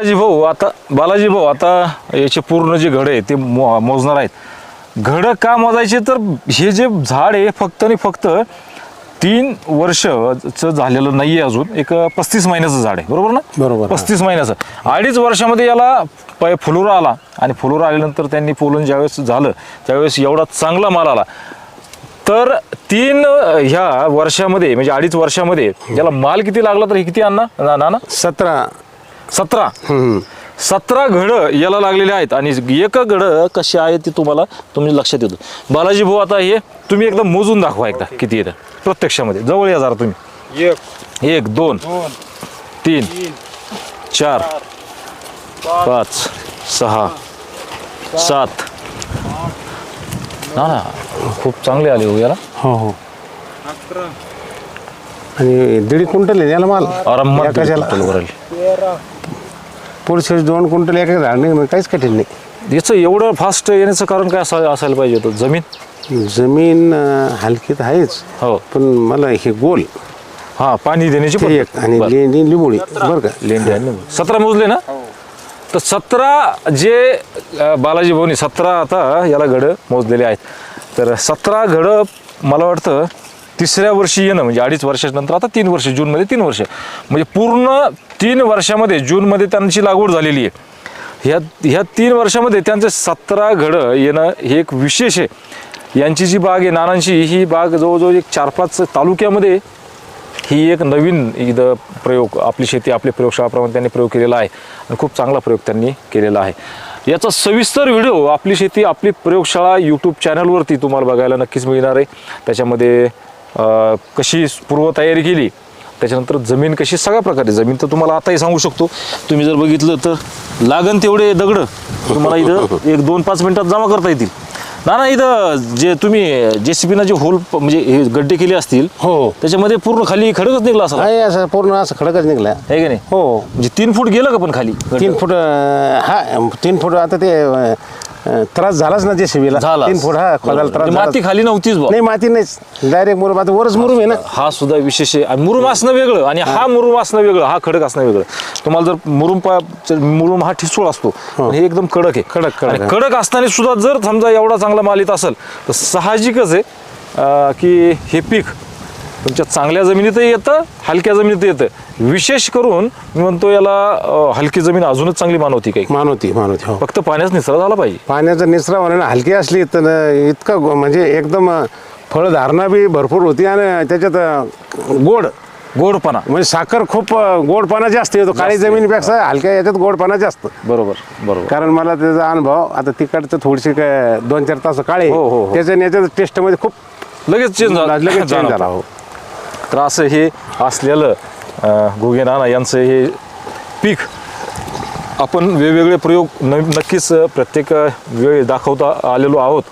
बालाजी भाऊ आता बालाजी भाऊ आता याचे पूर्ण जे घड आहे ते मो मोजणार आहेत. घड का मोजायचे तर हे जे झाड आहे फक्त आणि फक्त तीन वर्षच झालेलं नाही आहे अजून. एक पस्तीस महिन्याचं झाड आहे. बरोबर ना? बरोबर, हा. पस्तीस महिन्याचं. अडीच वर्षामध्ये याला पै फुलोरा आला आणि फुलोरा आल्यानंतर त्यांनी पोलन ज्यावेळेस झालं त्यावेळेस एवढा चांगला माल आला. तर तीन अ, ह्या वर्षामध्ये म्हणजे अडीच वर्षामध्ये याला माल किती लागला तर हे किती आणा ना ना ना सतरा. सतरा. हम्म. सतरा घड याला लागलेले आहेत आणि एक घड कसे आहे ते तुम्हाला तुम्ही लक्षात येतो. बालाजी भाऊ आता हे तुम्ही एकदम मोजून दाखवा एकदा किती येतं. प्रत्यक्षामध्ये. जवळ या जरा तुम्ही. एक. एक दोन तीन चार पाच. सहा सात. ना ना. खूप चांगले आले हो याला. हो हो. आणि दीड क्विंटल आहे याला माल? आरामात एका वेळेस दोन क्विंटल एका नाही मग काहीच कठीण नाही. याचं एवढं फास्ट येण्याचं कारण काय असा असायला पाहिजे होतं? जमीन? जमीन अं, हलकी तर आहेच हो. पण मला हे गोल. हा पाणी देण्याची ते एक. आणि बरं. लेंडी लिंबोळी बरं का? लेंडी आहे ना. सतरा मोजले ना? तर सतरा जे अ, बालाजी भाऊनी सतरा आता याला घड मोजलेले आहेत. तर सतरा घड मला वाटतं तिसऱ्या वर्षी येणं म्हणजे अडीच वर्षानंतर आता तीन वर्ष जूनमध्ये तीन वर्ष. म्हणजे पूर्ण तीन वर्षामध्ये जूनमध्ये त्यांची लागवड झालेली आहे. ह्या ह्या तीन वर्षामध्ये त्यांचं सतरा घडं येणं हे एक विशेष आहे. यांची जी बाग आहे नानांची ही बाग जवळजवळ एक चार पाच तालुक्यामध्ये ही एक नवीन इथं प्रयोग आपली शेती आपली प्रयोगशाळाप्रमाणे त्यांनी प्रयोग केलेला आहे. आणि खूप चांगला प्रयोग त्यांनी केलेला आहे. याचा सविस्तर व्हिडिओ आपली शेती आपली प्रयोगशाळा यूट्यूब चॅनलवरती तुम्हाला बघायला नक्कीच मिळणार आहे. त्याच्यामध्ये अं, कशी पूर्वतयारी केली त्याच्यानंतर जमीन कशी सगळ्या प्रकारे. जमीन तर तुम्हाला आताही सांगू शकतो. तुम्ही जर बघितलं तर लागन तेवढे दगड तुम्हाला इथं एक दोन पाच मिनिटात जमा करता येतील. ना ना इथं जे तुम्ही जे सी जे होल म्हणजे हे गड्डे केले असतील हो. त्याच्यामध्ये पूर्ण खाली खडकच निघला असं आहे असं पूर्ण असं खडकच निघला. आहे की नाही? हो. म्हणजे तीन फूट गेलं का पण खाली? तीन फूट अं, हा तीन फूट आता ते अं, अं, त्रास झालाच ना जे शिवीला झाला तीन फूट हा खोदायला त्रास माती. खाली नव्हतीच बुवा. नाही माती नाहीच. डायरेक्ट मुरुम आता वरच मुरुम आहे ना. हा सुद्धा विशेष आहे. आणि मुरुम असणं वेगळं. आणि हा मुरुम असणं वेगळं. हा खडक असणं वेगळं. तुम्हाला जर मुरुम पा मुरुम हा ठिसूळ असतो पण हे एकदम कडक आहे. कडक, कडक आणि आहे. कडक असताना सुद्धा जर समजा एवढा चांगला माल येत असेल तर साहजिकच आहे अं, की हे पीक तुमच्या चांगल्या जमिनीतही येतं हलक्या जमिनीत येतं. विशेष करून मी म्हणतो याला अं, हलकी जमीन अजूनच चांगली मानवती काही. मानवती मानवती हो. फक्त पाण्याच निसरा झाला पाहिजे. पाण्याचा निचरा म्हणून हलकी असली तर न- इतकं गो- म्हणजे एकदम अं, फळधारणा बी भरपूर होती आणि त्याच्यात अं, गोड. गोडपणा म्हणजे साखर खूप अं, गोडपणा जास्त येतो. काळी जमिनीपेक्षा हलक्या याच्यात गोडपणा जास्त. बरोबर बरोबर. कारण मला त्याचा अनुभव आता तिकडचं थोडीशी काय दोन चार तास काळे हो, हो, हो. त्याच्या याच्यात टेस्टमध्ये खूप लगेच चेंज लगेच चेंज. झाला हो. तर असं हे असलेलं अं, घुगे नाना यांचं हे पीक आपण वेगवेगळे प्रयोग न नक्कीच प्रत्येक वेळ वेळी दाखवता आलेलो आहोत.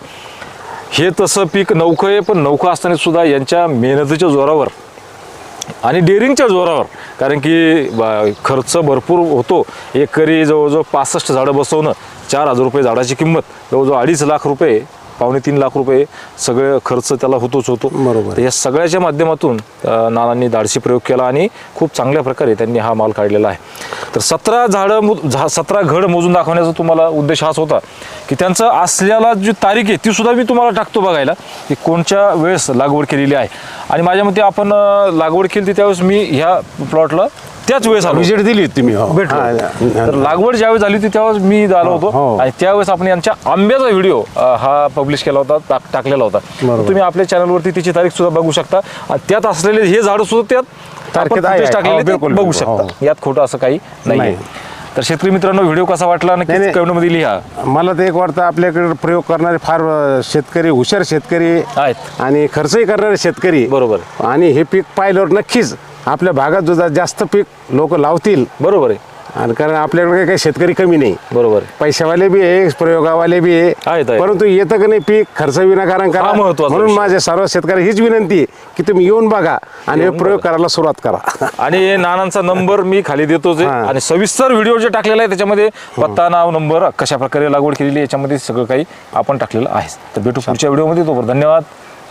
हे तसं पीक नौकं आहे पण नौकं असताना सुद्धा यांच्या मेहनतीच्या जोरावर आणि डेअरिंगच्या जोरावर कारण की खर्च भरपूर होतो. एकरी जवळजवळ पासष्ट झाडं बसवणं चार हजार रुपये झाडाची किंमत जवळजवळ अडीच लाख रुपये पावणे तीन लाख रुपये सगळे खर्च त्याला होतोच होतो. बरोबर. या सगळ्याच्या माध्यमातून नानांनी धाडसी प्रयोग केला आणि खूप चांगल्या प्रकारे त्यांनी हा माल काढलेला आहे. तर सतरा झाडं सतरा घड मोजून दाखवण्याचा तुम्हाला उद्देश हाच होता की त्यांचं असलेला जी तारीख आहे ती सुद्धा मी तुम्हाला टाकतो बघायला की कोणत्या वेळेस लागवड केलेली आहे. आणि माझ्या मते आपण लागवड केली होती त्यावेळेस मी ह्या प्लॉटला त्याच वेळेस आलो विजिट दिली होती तुम्ही हो भेटलो हा, तर हा. लागवड ज्यावेळेस झाली होती त्यावेळेस मी आलो होतो हो. आणि त्यावेळेस आपण यांच्या आंब्याचा व्हिडिओ हा पब्लिश केला होता टाक- टाकलेला होता बरोबर. तुम्ही आपल्या चॅनलवरती तिची तारीख सुद्धा बघू शकता आणि त्यात असलेले हे झाड सुद्धा त्यात आपण तारखेत आहे, footage आहे. टाकलेले हो, ते बिलकुल, बघू बिलकुल. हो. शकता यात खोटं असं काही नाही नाही. तर शेतकरी मित्रांनो व्हिडिओ कसा वाटला नाही, नक्कीच नाही. कमेंटमध्ये लिहा मला तर एक वाटतं आपल्याकडे प्रयोग करणारे फार अं, शेतकरी हुशार शेतकरी आहेत आणि खर्चही करणारे शेतकरी बरोबर आणि हे पीक पाहिल्यावर नक्कीच आपल्या भागात जो जा- जास्त पीक लोक लावतील. बरोबर आहे. आणि कारण आपल्याकडे काही शेतकरी कमी नाही. बरोबर आहे. पैशावाले बी आहे प्रयोगावाले बी आहे. आहेत. परंतु येतं का नाही पीक खर्च विनाकारण हा करा महत्त्वाचा म्हणून विषय. माझ्या सर्व शेतकरी हीच विनंती आहे की तुम्ही येऊन बघा आणि हे प्रयोग करायला सुरुवात करा. आणि नानांचा नंबर मी खाली देतोच आहे. हा. आणि सविस्तर व्हिडिओ जे टाकलेला आहे त्याच्यामध्ये पत्ता नाव नंबर कशा प्रकारे लागवड केलेली आहे याच्यामध्ये सगळं काही आपण टाकलेलं आहे. तर भेटू पुढच्या व्हिडिओमध्ये. तोवर धन्यवाद.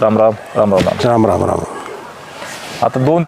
राम राम राम राम राम. राम राम राम. आता दोन